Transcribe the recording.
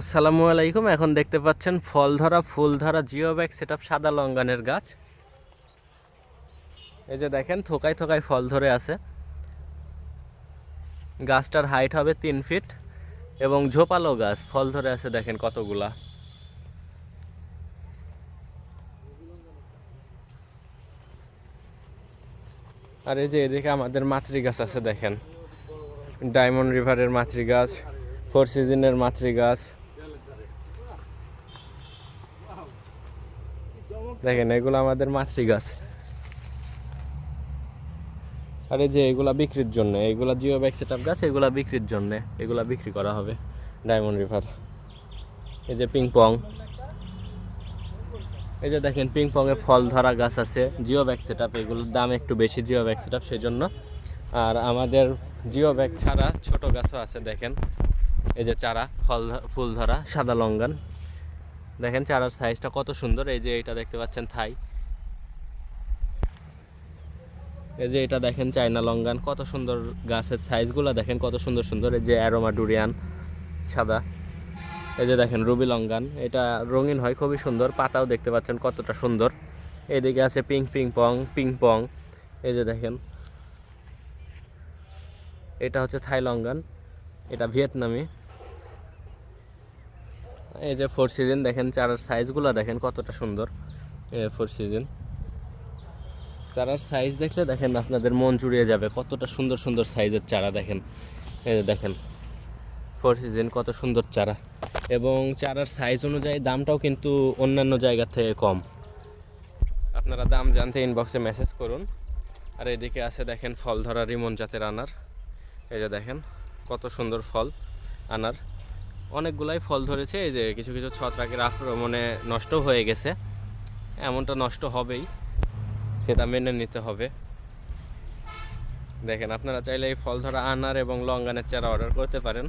আসসালামু আলাইকুম, এখন দেখতে পাচ্ছেন ফল ধরা, ফুল ধরা, জিও ব্যাগ সেট সাদা লঙ্গানের গাছ। এই যে দেখেন, থোকায় থোকায় ফল ধরে আছে। গাছটার হাইট হবে তিন ফিট এবং ঝোপালো গাছ, ফল ধরে আছে দেখেন কতগুলা। আর এই যে এদিকে আমাদের মাতৃ গাছ আছে দেখেন। ডায়মন্ড রিভারের মাতৃ গাছ, ফোর সিজনের মাতৃ গাছ। দেখেন, এগুলো আমাদের মাতৃ গাছ আর যে এগুলা বিক্রির জন্য, এগুলা জিও ব্যাগ সেট গাছ, এগুলা বিক্রির জন্য, এগুলা বিক্রি করা হবে ডায়মন্ড রিভার। এই যে পিং পং। এই যে দেখেন, পিং পং এ ফল ধরা গাছ আছে জিও ব্যাগ সেট এগুলোর দাম একটু বেশি জিও ব্যাগ সেট সেই জন্য আর আমাদের জিও ব্যাগ ছাড়া ছোট গাছও আছে, দেখেন। এই যে চারা, ফল ফুল ধরা, সাদা লঙ্গান। দেখেন চারার সাইজটা কত সুন্দর। এই যে এটা দেখতে পাচ্ছেন থাই। এই যে এটা দেখেন চায়না লঙ্গান, কত সুন্দর গাছের সাইজগুলো দেখেন, কত সুন্দর সুন্দর। এই যে অ্যারোমা ডুরিয়ান সাদা। এই যে দেখেন রুবি লঙ্গান, এটা রঙিন হয়, খুবই সুন্দর। পাতাও দেখতে পাচ্ছেন কতটা সুন্দর। এদিকে আছে ping ping pong ping pong এই যে দেখেন। এটা হচ্ছে থাই লঙ্গান। এটা ভিয়েতনামি। এই যে ফোর সিজন দেখেন, চারার সাইজগুলো দেখেন কতটা সুন্দর। ফোর সিজন চারার সাইজ দেখলে দেখেন আপনাদের মন জুড়িয়ে যাবে, কতটা সুন্দর সুন্দর সাইজের চারা দেখেন। এই যে দেখেন ফোর সিজন কত সুন্দর চারা। এবং চারার সাইজ অনুযায়ী দামটাও কিন্তু অন্যান্য জায়গার থেকে কম। আপনারা দাম জানতে ইনবক্সে মেসেজ করুন। আর এদিকে আছে দেখেন, ফল ধরা রিমন জাতের আনার। এই যে দেখেন, কত সুন্দর ফল আনার। অনেকগুলাই ফল ধরেছে, এই যে কিছু কিছু ছত্রাকের আক্রমণে নষ্ট হয়ে গেছে। এমনটা নষ্ট হবেই, সেটা মেনে নিতে হবে। দেখেন, আপনারা চাইলে এই ফল ধরা আনার এবং লঙ্গানের চারা অর্ডার করতে পারেন।